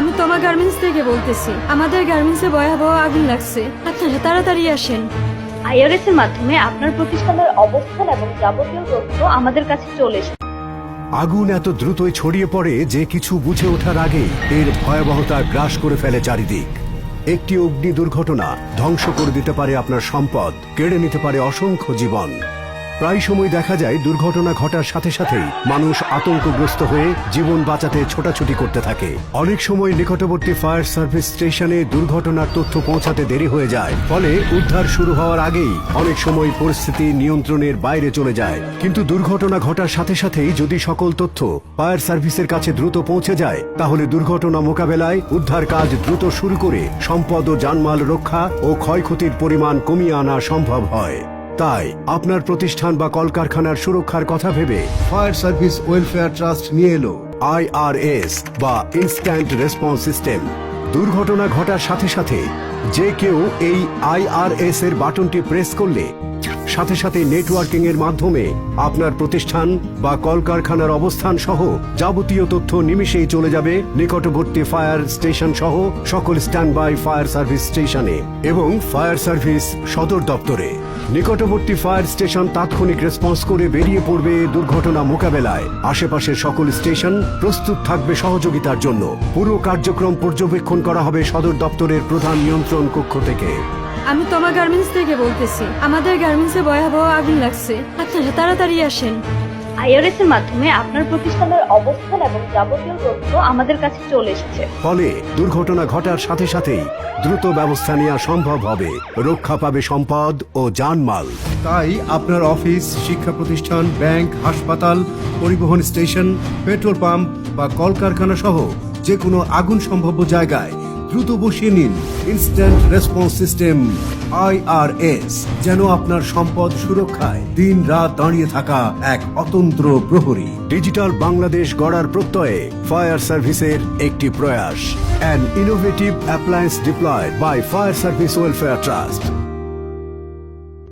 আমি তোমার গার্মেন্টস থেকে বলতেছি। আমাদের গার্মেন্টসে ভয়াবহ আগুন লাগছে। আপনারা তাড়াতাড়ি আসেন। আইআরএস এর মাধ্যমে আপনার প্রতিষ্ঠানের অবস্থান এবং যাবতীয় তথ্য আমাদের কাছে চলে এসেছে আগুন এত দ্রুতই ছড়িয়ে পড়ে যে কিছু বুঝে ওঠার আগে এর ভয়াবহতা গ্রাস করে ফেলে চারিদিক। একটি অগ্নি দুর্ঘটনা ধ্বংস করে দিতে পারে আপনার সম্পদ কেড়ে নিতে পারে অসংখ্য জীবন। প্রায় সময় দেখা যায় দুর্ঘটনা ঘটার সাথে সাথেই মানুষ আতঙ্কগ্রস্ত হয়ে জীবন বাঁচাতে ছোটাছুটি করতে থাকে। অনেক সময় নিকটবর্তী ফায়ার সার্ভিস স্টেশনে দুর্ঘটনার তথ্য পৌঁছাতে দেরি হয়ে যায়, ফলে উদ্ধার শুরু হওয়ার আগেই অনেক সময় পরিস্থিতি নিয়ন্ত্রণের বাইরে চলে যায়। কিন্তু দুর্ঘটনা ঘটার সাথে সাথেই যদি সকল তথ্য ফায়ার সার্ভিসের কাছে দ্রুত পৌঁছে যায়, তাহলে দুর্ঘটনা মোকাবেলায় উদ্ধার কাজ দ্রুত শুরু করে সম্পদ ও জানমাল রক্ষা ও ক্ষয়ক্ষতির পরিমাণ কমিয়ে আনা সম্ভব হয়। তাই আপনার প্রতিষ্ঠান বা কলকারখানার সুরক্ষার কথা ভেবে ফায়ার সার্ভিস ওয়েলফেয়ার ট্রাস্ট নিয়ে এলো আইআরএস বা ইনস্ট্যান্ট রেসপন্স সিস্টেম। দুর্ঘটনা ঘটার সাথে সাথে যে কেউ এই আইআরএস এর বাটনটি প্রেস করলে সাথে সাথে নেটওয়ার্কিং এর মাধ্যমে আপনার প্রতিষ্ঠান বা কলকারখানার অবস্থান সহ যাবতীয় তথ্য নিমিষেই চলে যাবে নিকটবর্তী ফায়ার স্টেশন সহ সকল স্ট্যান্ড বাই ফায়ার সার্ভিস স্টেশনে এবং ফায়ার সার্ভিস সদর দপ্তরে। নিকটবর্তী ফায়ার স্টেশন তাৎক্ষণিক রেসপন্স করে বেরিয়ে পড়বে দুর্ঘটনা মোকাবেলায়। আশেপাশের সকল স্টেশন প্রস্তুত থাকবে সহযোগিতার জন্য। পুরো কার্যক্রম পর্যবেক্ষণ করা হবে সদর দপ্তরের প্রধান নিয়ন্ত্রণ কক্ষ থেকে। আমি তোমার গার্মেন্টস থেকে বলতেছি। আমাদের গার্মেন্টসে ভয়াবহ আগুন লাগছে। আপনারা তাড়াতাড়ি আসেন। আইআরএস এর মাধ্যমে আপনার প্রতিষ্ঠানের অবস্থান এবং যাবতীয় তথ্য আমাদের কাছে চলে এসেছে। ফলে দুর্ঘটনা ঘটার সাথে সাথেই দ্রুত ব্যবস্থা নেওয়া সম্ভব হবে। রক্ষা পাবে সম্পদ ও জানমাল। তাই আপনার অফিস শিক্ষা প্রতিষ্ঠান ব্যাংক হাসপাতাল পরিবহন স্টেশন পেট্রোল পাম্প বা কলকারখানা সহ যে কোনো আগুন সম্ভাব্য জায়গায় দ্রুত বসিয়ে নিন। ইনস্ট্যান্ট রেসপন্স সিস্টেম আইআরএস যেন আপনার সম্পদ সুরক্ষায় দিন রাত দাঁড়িয়ে থাকা এক অতন্ত্র প্রহরী। ডিজিটাল বাংলাদেশ গড়ার প্রত্যয়ে ফায়ার সার্ভিসের একটি প্রয়াস। An innovative appliance deployed by fire service welfare trust